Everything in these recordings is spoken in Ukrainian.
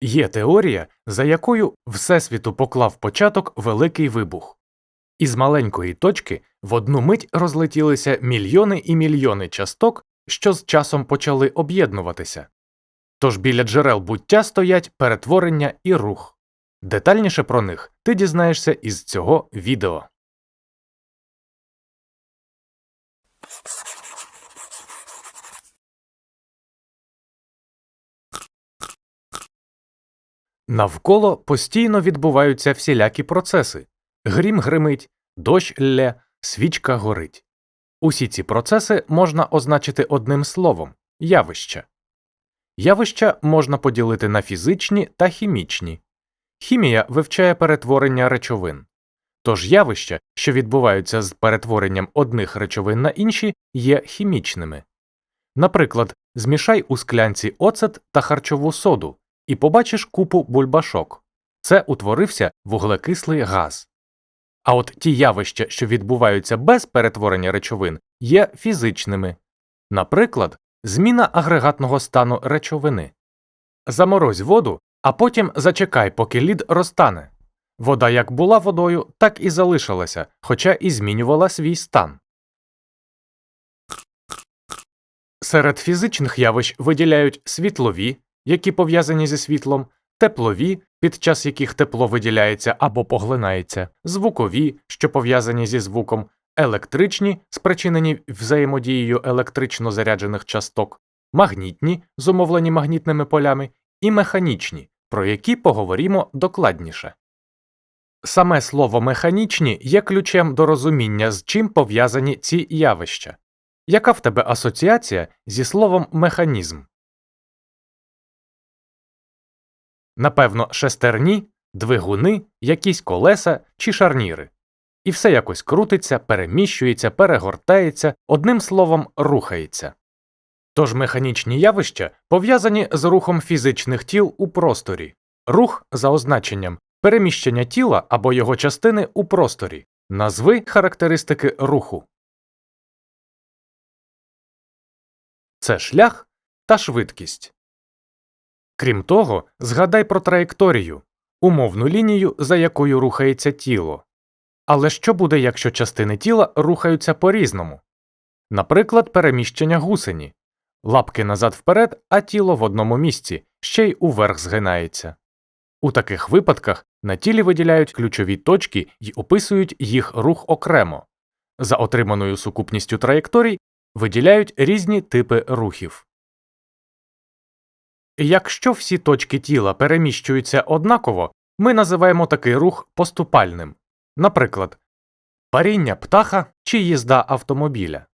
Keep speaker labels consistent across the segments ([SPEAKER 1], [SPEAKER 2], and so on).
[SPEAKER 1] Є теорія, за якою Всесвіту поклав початок великий вибух. Із маленької точки в одну мить розлетілися мільйони і мільйони часток, що з часом почали об'єднуватися. Тож біля джерел буття стоять перетворення і рух. Детальніше про них ти дізнаєшся із цього відео. Навколо постійно відбуваються всілякі процеси. Грім гримить, дощ лє, свічка горить. Усі ці процеси можна означити одним словом явища. Явища можна поділити на фізичні та хімічні. Хімія вивчає перетворення речовин. Тож явища, що відбуваються з перетворенням одних речовин на інші, є хімічними. Наприклад, змішай у склянці оцет та харчову соду і побачиш купу бульбашок. Це утворився вуглекислий газ. А от ті явища, що відбуваються без перетворення речовин, є фізичними. Наприклад, зміна агрегатного стану речовини. Заморозь воду, а потім зачекай, поки лід розтане. Вода як була водою, так і залишилася, хоча і змінювала свій стан. Серед фізичних явищ виділяють світлові, які пов'язані зі світлом, теплові, під час яких тепло виділяється або поглинається, звукові, що пов'язані зі звуком, електричні, спричинені взаємодією електрично заряджених часток, магнітні, зумовлені магнітними полями, і механічні, про які поговоримо докладніше. Саме слово механічні є ключем до розуміння, з чим пов'язані ці явища. Яка в тебе асоціація зі словом механізм? Напевно, шестерні, двигуни, якісь колеса чи шарніри. І все якось крутиться, переміщується, перегортається, одним словом, рухається. Тож механічні явища пов'язані з рухом фізичних тіл у просторі, рух за означенням переміщення тіла або його частини у просторі, назви характеристики руху. Це шлях та швидкість. Крім того, згадай про траєкторію, умовну лінію, за якою рухається тіло. Але що буде, якщо частини тіла рухаються по різному? Наприклад, переміщення гусені, лапки назад вперед, а тіло в одному місці, ще й уверх згинається. У таких випадках на тілі виділяють ключові точки і описують їх рух окремо. За отриманою сукупністю траєкторій виділяють різні типи рухів. Якщо всі точки тіла переміщуються однаково, ми називаємо такий рух поступальним, наприклад, паріння птаха чи їзда автомобіля.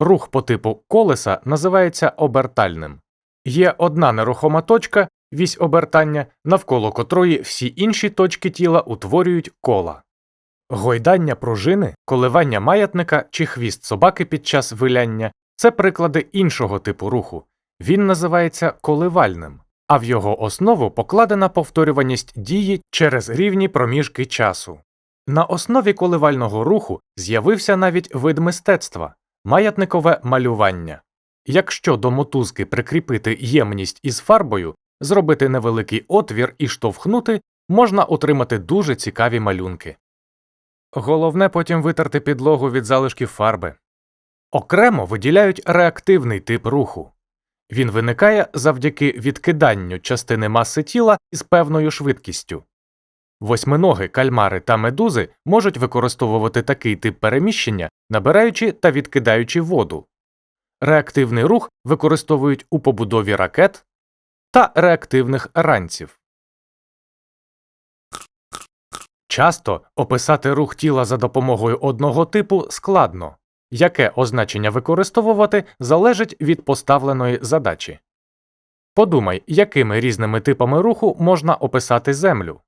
[SPEAKER 1] Рух по типу колеса називається обертальним. Є одна нерухома точка, вісь обертання, навколо котрої всі інші точки тіла утворюють кола. Гойдання пружини, коливання маятника чи хвіст собаки під час виляння це приклади іншого типу руху. Він називається коливальним, а в його основу покладена повторюваність дії через рівні проміжки часу. На основі коливального руху з'явився навіть вид мистецтва маятникове малювання. Якщо до мотузки прикріпити ємність із фарбою, зробити невеликий отвір і штовхнути, можна отримати дуже цікаві малюнки. Головне потім витерти підлогу від залишків фарби. Окремо виділяють реактивний тип руху. Він виникає завдяки відкиданню частини маси тіла із певною швидкістю. Восьминоги, кальмари та медузи можуть використовувати такий тип переміщення, набираючи та відкидаючи воду. Реактивний рух використовують у побудові ракет та реактивних ранців. Часто описати рух тіла за допомогою одного типу складно. Яке означення використовувати залежить від поставленої задачі. Подумай, якими різними типами руху можна описати Землю.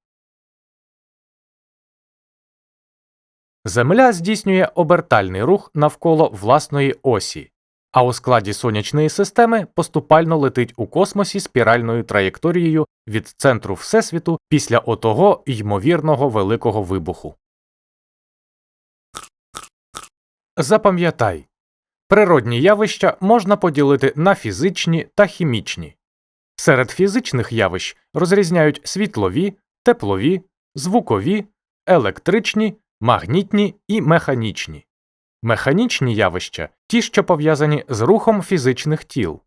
[SPEAKER 1] Земля здійснює обертальний рух навколо власної осі, а у складі сонячної системи поступально летить у космосі спіральною траєкторією від центру Всесвіту після отого ймовірного великого вибуху. Запам'ятай природні явища можна поділити на фізичні та хімічні. Серед фізичних явищ розрізняють світлові, теплові, звукові, електричні, магнітні і механічні. Механічні явища ті, що пов'язані з рухом фізичних тіл.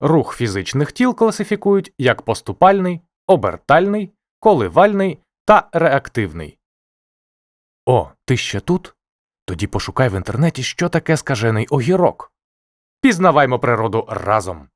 [SPEAKER 1] Рух фізичних тіл класифікують як поступальний, обертальний, коливальний та реактивний. О, ти ще тут? Тоді пошукай в інтернеті, що таке скажений огірок. Пізнаваймо природу разом.